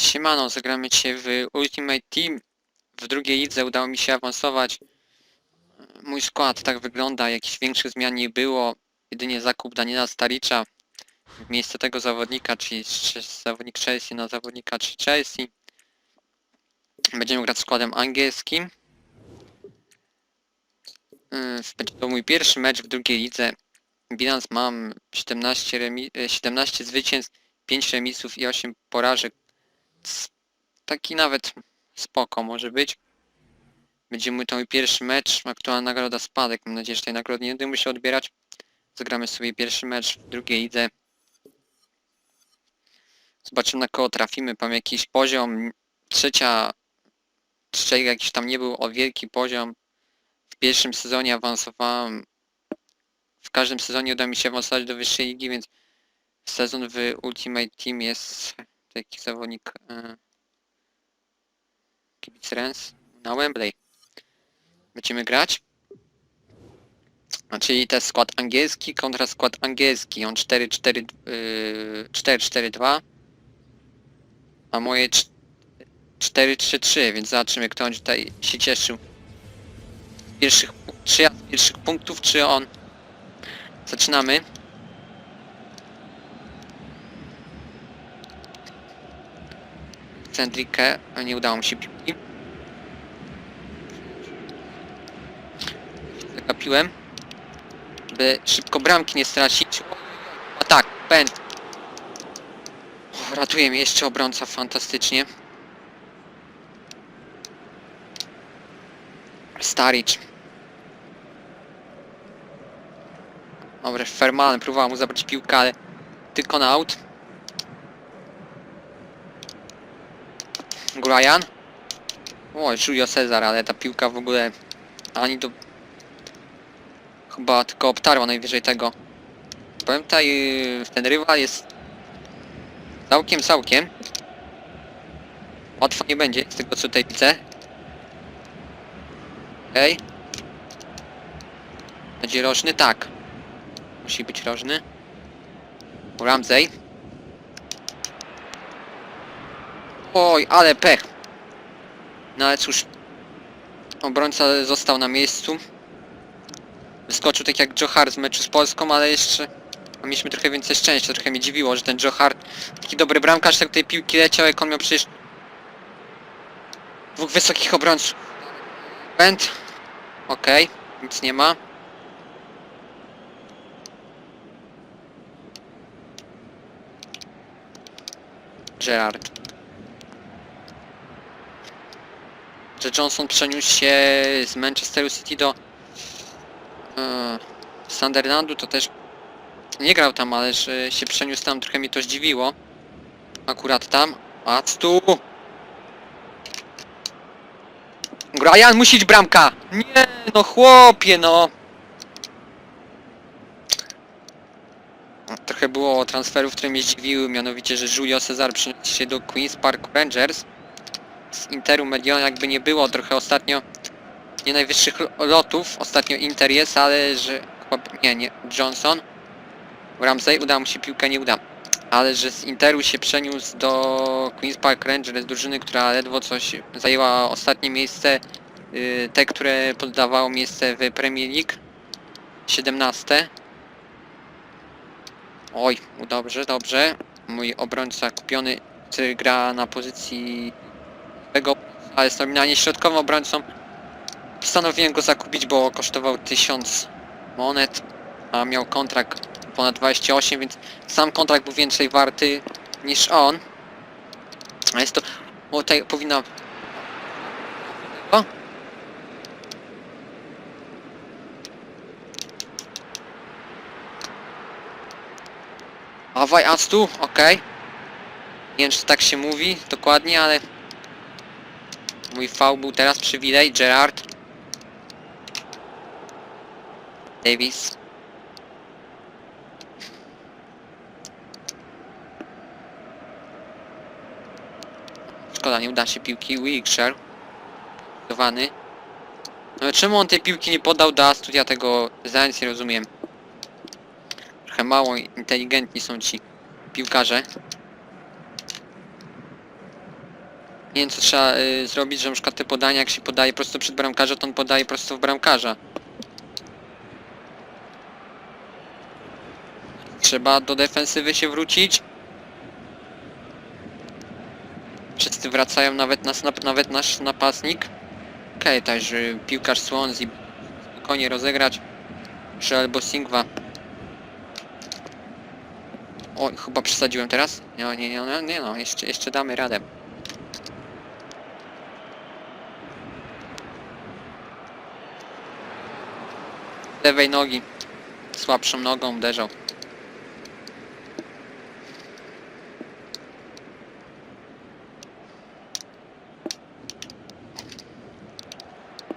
Siemano, zagramy dzisiaj w Ultimate Team. W drugiej lidze udało mi się awansować. Mój skład tak wygląda, jakichś większych zmian nie było. Jedynie zakup Daniela Staricza w miejsce tego zawodnika, czyli zawodnik Chelsea na zawodnika czy Chelsea. Będziemy grać składem angielskim. Yy, Będzie to mój pierwszy mecz w drugiej lidze. Bilans mam 17, remi- e, 17 zwycięstw, 5 remisów i 8 porażek. Taki nawet spoko może być. Będzie mój to mój pierwszy mecz, aktualna nagroda spadek. Mam nadzieję, że tej nagrody nie będę musiał odbierać. Zagramy sobie pierwszy mecz w drugiej lidze. Zobaczymy na kogo trafimy. Mam jakiś poziom. Trzecia, trzeciego jakiś tam nie był o wielki poziom. W pierwszym sezonie awansowałem. W każdym sezonie uda mi się awansować do wyższej ligi, więc sezon w Ultimate Team jest taki zawodnik e, Kibic Rens na Wembley. Będziemy grać. A czyli to jest skład angielski kontra skład angielski. On 4-4 yy, 4-4-2 a moje cz- 4-3-3, więc zobaczymy kto on tutaj się cieszył. Pierwszych, czy ja z pierwszych punktów, czy on? Zaczynamy. Cendrikę, a nie udało mi się piłki. Zagapiłem. By szybko bramki nie stracić. A tak, pęd. Ratuje mnie jeszcze obrońca fantastycznie. Staric. Dobra, Ferman próbował mu zabrać piłkę, ale tylko na out. Brian. O, Julio Cezar, ale ta piłka w ogóle ani do... Chyba tylko obtarła najwyżej tego. Powiem tutaj, yy, ten rywal jest całkiem, całkiem. Łatwo nie będzie, z tego co tutaj widzę. Okej. Będzie rożny? Tak. Musi być rożny. Ramsey. Oj, ale pech. No ale cóż. Obrońca został na miejscu. Wyskoczył tak jak Joe Hart z meczu z Polską, ale jeszcze mieliśmy trochę więcej szczęścia. Trochę mnie dziwiło, że ten Joe Hart, taki dobry bramkarz, tak tej piłki leciał, jak on miał przecież dwóch wysokich obrońców. Pęd. Okej, nic nie ma. Gerard. Że Johnson przeniósł się z Manchesteru City do e, Sunderlandu, to też nie grał tam, ale że się przeniósł tam, trochę mnie to zdziwiło. Akurat tam. A tu! Brian, musi być bramka! Nie, no chłopie, no! Trochę było transferów, które mnie zdziwiły, mianowicie, że Julio Cesar przeniósł się do Queen's Park Rangers. Z Interu Mediona jakby nie było trochę ostatnio nie najwyższych lo- lotów. Ostatnio Inter jest, ale że nie, nie, Johnson. Ramsey udało mu się piłkę, nie uda. Ale że z Interu się przeniósł do Queen's Park Rangers, drużyny, która ledwo coś zajęła ostatnie miejsce, yy, te, które poddawało miejsce w Premier League. 17. Oj, dobrze, dobrze. Mój obrońca kupiony, który gra na pozycji ale nominalnie środkowym obrońcą. Postanowiłem go zakupić, bo kosztował 1000 monet, a miał kontrakt ponad 28, więc sam kontrakt był więcej warty niż on. A jest to... O, tutaj powinna... O! Awaj Astu, okej. Nie wiem, czy tak się mówi dokładnie, ale... Mój V był teraz przywilej, Gerard. Davis. Szkoda, nie uda się piłki. Wilkshire. Zdecydowany. No czemu on tej piłki nie podał do Astu? Ja tego za nie rozumiem. Trochę mało inteligentni są ci piłkarze. Nie wiem co trzeba y, zrobić, że na przykład te podania jak się podaje prosto przed bramkarza, to on podaje prosto w bramkarza. Trzeba do defensywy się wrócić. Wszyscy wracają, nawet, nas, nawet nasz napastnik. Okej, także piłkarz Swansea spokojnie rozegrać. Czy albo Singwa. O, chyba przesadziłem teraz? Nie, nie, nie, nie no, jeszcze, jeszcze damy radę. Lewej nogi. Słabszą nogą uderzał.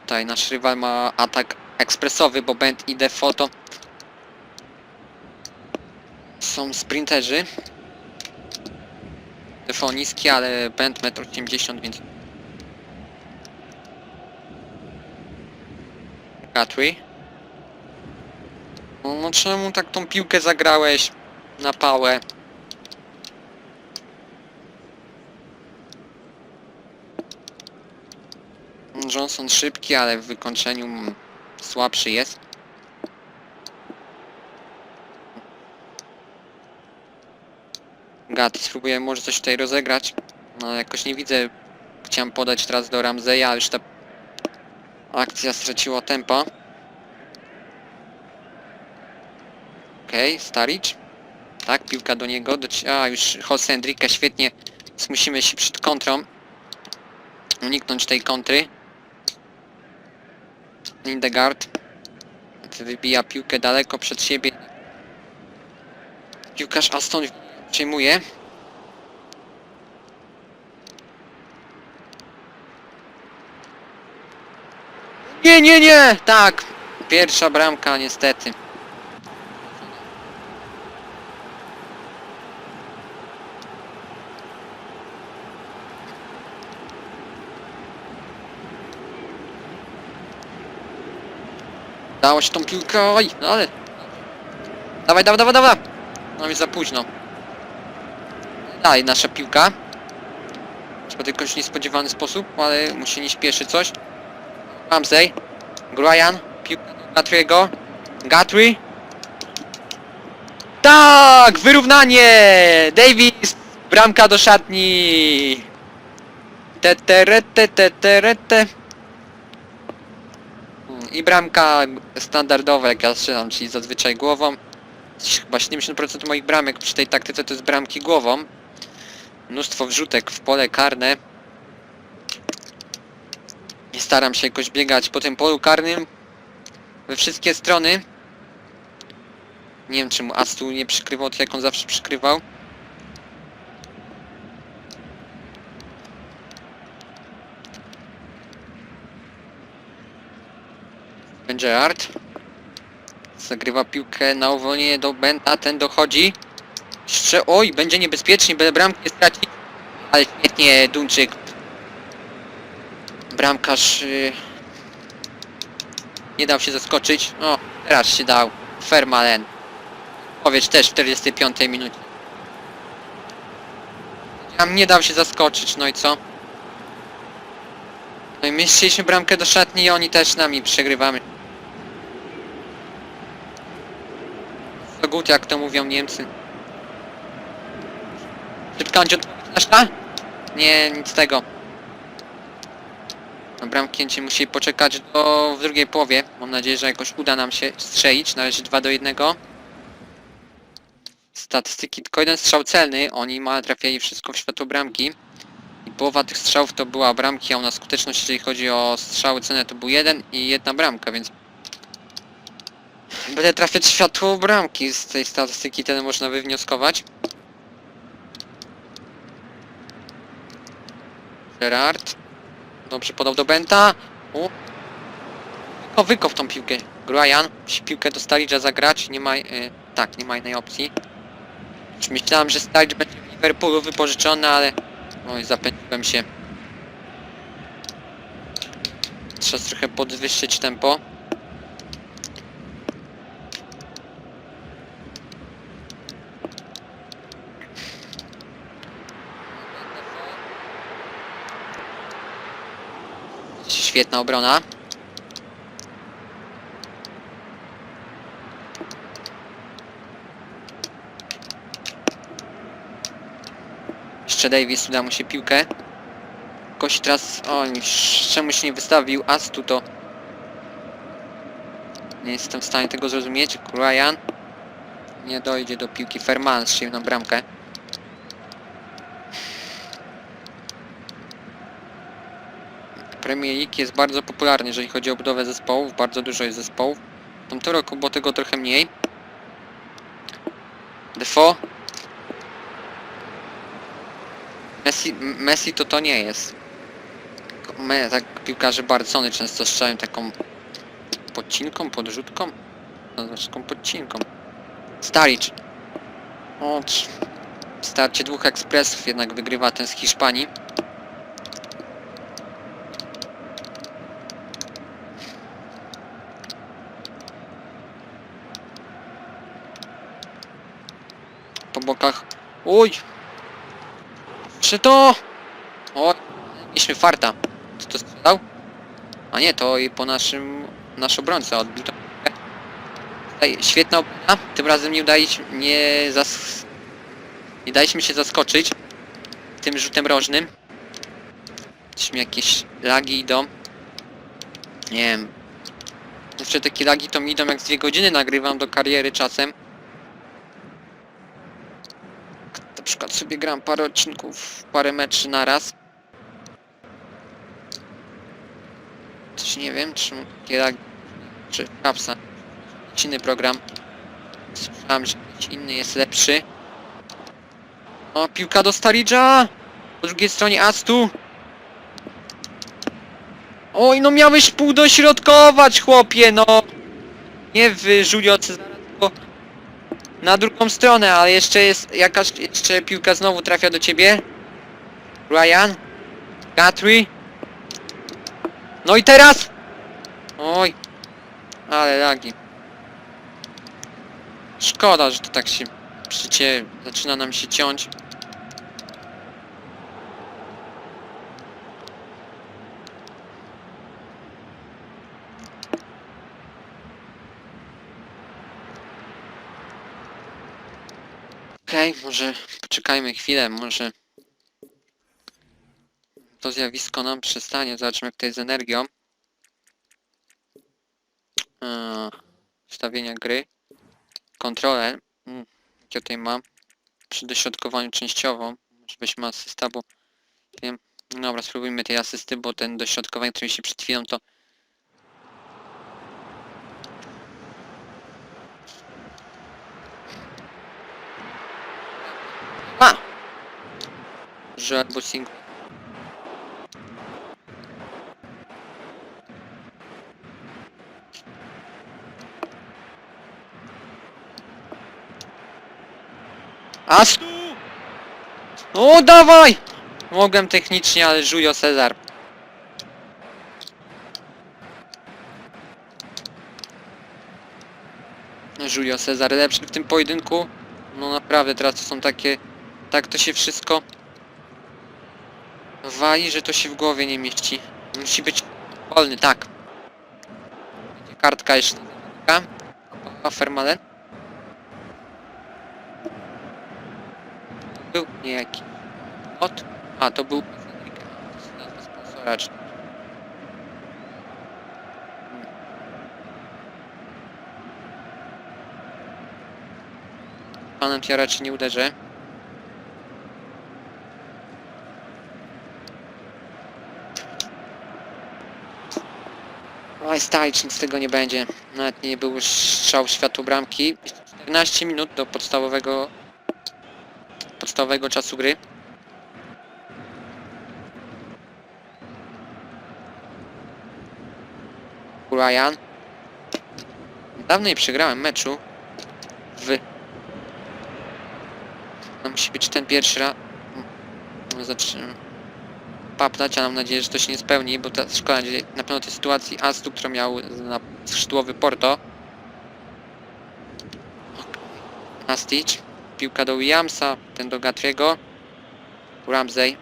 Tutaj nasz rywal ma atak ekspresowy, bo Bent i Defoto są sprinterzy. Defo niski, ale Bent 1,80 m, więc... Guthrie. No, no czemu tak tą piłkę zagrałeś na pałę? Johnson szybki, ale w wykończeniu słabszy jest. Gat, spróbuję może coś tutaj rozegrać. No jakoś nie widzę. Chciałem podać teraz do Ramzeja, ale już ta akcja straciła tempa. Okej, Staric. Tak, piłka do niego. Do, a, już Jose Enrique świetnie. Musimy się przed kontrą uniknąć tej kontry. Lindegard wybija piłkę daleko przed siebie. Piłkarz Aston przyjmuje. Nie, nie, nie! Tak! Pierwsza bramka niestety. Dało się tą piłkę, oj, no ale... Dawaj, dawaj, dawaj, dawaj! No i za późno. Dalej nasza piłka. W jakoś niespodziewany sposób, ale musi nie śpieszy coś. Ramsey. Brian. Piłka do Gatriego. Gatry. Tak! Wyrównanie! Davis! Bramka do szatni! Te, te, re, te, te, te, re, te. I bramka standardowa, jak ja strzelam, czyli zazwyczaj głową. Chyba 70% moich bramek przy tej taktyce to jest bramki głową. Mnóstwo wrzutek w pole karne. Nie staram się jakoś biegać po tym polu karnym we wszystkie strony. Nie wiem czemu Astu nie przykrywał to jak on zawsze przykrywał. Art. Zagrywa piłkę na uwolnienie do Benta, ten dochodzi. Jeszcze, oj, będzie niebezpiecznie, byle bramkę nie straci. Ale świetnie, Duńczyk. Bramkarz y, nie dał się zaskoczyć. O, teraz się dał. Fermalen. Powiedz też w 45 minucie. Tam nie dał się zaskoczyć, no i co? No i my bramkę do szatni i oni też nami przegrywamy. Gut, jak to mówią Niemcy. Szybka nasza? Nie, nic z tego. Na bramknięcie musi poczekać do w drugiej połowie. Mam nadzieję, że jakoś uda nam się strzelić. Na razie 2 do 1. Statystyki tylko jeden strzał celny. Oni ma trafiali wszystko w światło bramki. I połowa tych strzałów to była bramki, a u nas skuteczność, jeżeli chodzi o strzały celne, to był jeden i jedna bramka, więc Będę trafiać światło bramki z tej statystyki, tyle można wywnioskować. Gerard. Dobrze podał do Benta. O. O, wykow tą piłkę. Gruajan. Musi piłkę do Stalicza zagrać. Nie ma... Y, tak, nie ma innej opcji. Już myślałem, że Stalicz będzie w Liverpoolu wypożyczony, ale... Oj, zapędziłem się. Trzeba trochę podwyższyć tempo. Świetna obrona. Jeszcze Davis uda mu się piłkę. Koś teraz... O, czemuś nie wystawił Astu to... Nie jestem w stanie tego zrozumieć. Ryan nie dojdzie do piłki. Ferman strzelił na bramkę. Premier League jest bardzo popularny, jeżeli chodzi o budowę zespołów. Bardzo dużo jest zespołów. W tamtym roku było tego trochę mniej. Defoe. Messi, Messi to to nie jest. Me, tak piłkarze Barcony często strzelają taką podcinką, podrzutką. Nazwać taką podcinką. Staric. O, starcie dwóch ekspresów jednak wygrywa ten z Hiszpanii. Po bokach. Uj! Czy to? O, mieliśmy farta. Kto to strzelał? A nie, to i po naszym... Nasz obrońca odbił to. Świetna obrona. Tym razem nie się... Nie zas... Nie daliśmy się zaskoczyć. Tym rzutem rożnym. Mi jakieś lagi idą. Nie wiem. Jeszcze takie lagi to mi idą jak z dwie godziny nagrywam do kariery czasem. Sobie gram parę odcinków, parę meczy na raz. Coś nie wiem, czy kiedy czy kapsa. Inny program. Słyszałem, że inny jest lepszy. O, piłka do Staridża! Po drugiej stronie Astu. Oj, no miałeś pół dośrodkować, chłopie, no! Nie w Julio na drugą stronę, ale jeszcze jest jakaś, jeszcze piłka znowu trafia do ciebie. Ryan. Guthrie. No i teraz! Oj. Ale lagi. Szkoda, że to tak się życie zaczyna nam się ciąć. Okej, może poczekajmy chwilę, może to zjawisko nam przestanie. Zobaczmy jak to jest z energią. Eee, Ustawienia gry. Kontrolę. Mm, Jak ja tutaj mam? Przy dośrodkowaniu częściową. Weźmy asysta, bo wiem. Dobra, spróbujmy tej asysty, bo ten dośrodkowanie, który się przed chwilą to A! Że albo sing... Astu! O, dawaj! Mogłem technicznie, ale Julio Cezar. Julio Cezar lepszy w tym pojedynku. No naprawdę, teraz to są takie... Tak to się wszystko... Wali, że to się w głowie nie mieści. Musi być wolny, tak. Kartka jeszcze. Fermalen? Był niejaki. Od? A, to był... Sponsora, czy... Panem ja raczej nie uderzę. Oj, stajcz, nic z tego nie będzie. Nawet nie był strzał światło bramki. 14 minut do podstawowego podstawowego czasu gry. Ryan. Dawno nie przegrałem meczu w... No musi być ten pierwszy raz... Zaczynam papnąć, a mam nadzieję, że to się nie spełni, bo ta szkoda na pewno tej sytuacji Astu, którą miał na skrzydłowy Porto. Nastic. Piłka do Williamsa, ten do Gatriego. Ramsey.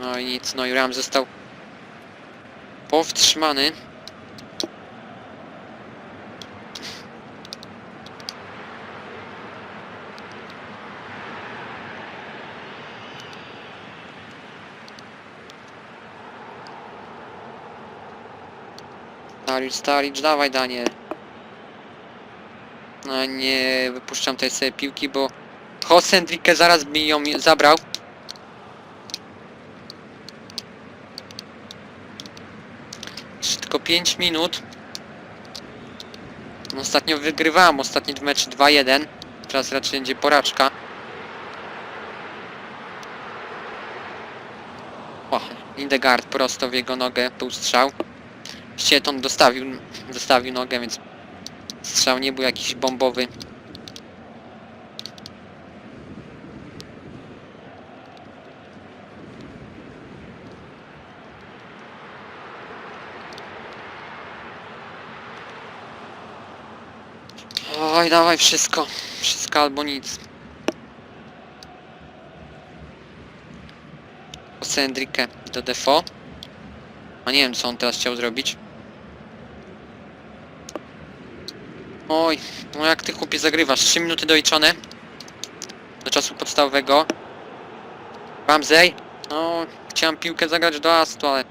No i nic, no i Ram został powstrzymany. Staric, Staric, dawaj Daniel. No nie wypuszczam tej sobie piłki, bo Jose Enrique zaraz by ją zabrał. Jeszcze tylko 5 minut. No, Ostatnio wygrywałem ostatni mecz 2-1. Teraz raczej będzie porażka. O, Indegard prosto w jego nogę był strzał. Ścieton dostawił, dostawił nogę, więc strzał nie był jakiś bombowy. Oj, dawaj wszystko. Wszystko albo nic. Enrique do Defo. A nie wiem co on teraz chciał zrobić. Oj, no jak ty chłopie zagrywasz? 3 minuty doliczone. Do czasu podstawowego. Ramsey. No, chciałem piłkę zagrać do astu, ale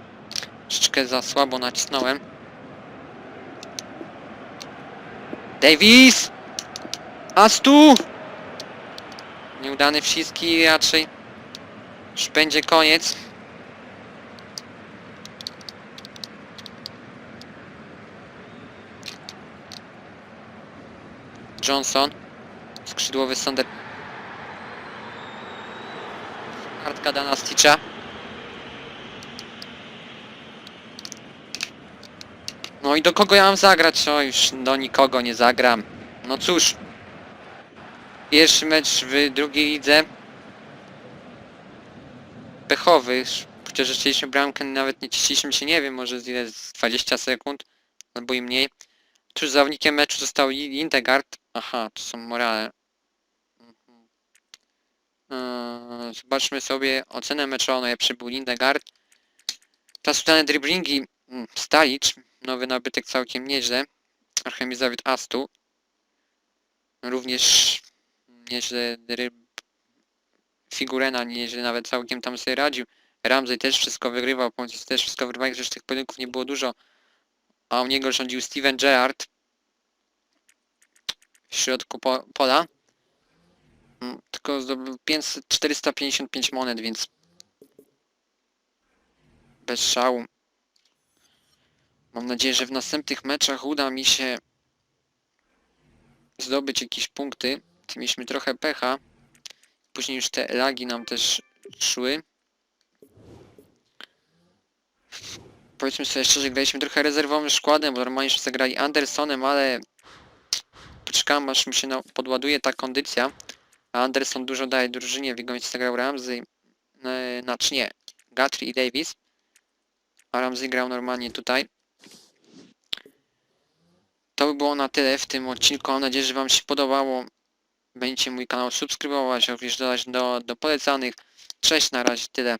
troszeczkę za słabo nacisnąłem. Davis! Astu! Nieudany wciski raczej. Już będzie koniec. Johnson. Skrzydłowy Sonder. Kartka dana Stitcha. No i do kogo ja mam zagrać? O, już do nikogo nie zagram. No cóż. Pierwszy mecz w drugiej lidze. Pechowy. Chociaż rzeczywiście bramkę nawet nie cieszyliśmy się, nie wiem, może z ile z 20 sekund. Albo i mniej. Cóż, zawodnikiem meczu został Indegard. Aha, to są morale. Mhm. Eee, Zobaczmy sobie ocenę meczową. Najlepszy był Lindegard. Teraz udane driblingi. Mm, Stalic. Nowy nabytek całkiem nieźle. Archemizawit Astu. Również nieźle dryb... Figurena nieźle nawet całkiem tam sobie radził. Ramsey też wszystko wygrywał, pomocnicy też wszystko wygrywali, chociaż tych pojedynków nie było dużo. A u niego rządził Steven Gerrard. W środku po pola. Mm, Tylko zdobył 500, 455 monet, więc bez szału. Mam nadzieję, że w następnych meczach uda mi się zdobyć jakieś punkty. Ty mieliśmy trochę pecha. Później już te lagi nam też szły. Powiedzmy sobie szczerze, graliśmy trochę rezerwowym składem, bo normalnie już zagrali Andersonem, ale poczekałem aż mi się podładuje ta kondycja. A Anderson dużo daje drużynie, w jego miejsce zagrał Ramsey, e, znaczy nie, Guthrie i Davis. A Ramsey grał normalnie tutaj. To by było na tyle w tym odcinku. Mam nadzieję, że Wam się podobało. Będziecie mój kanał subskrybować, również dodać do, do polecanych. Cześć, na razie tyle.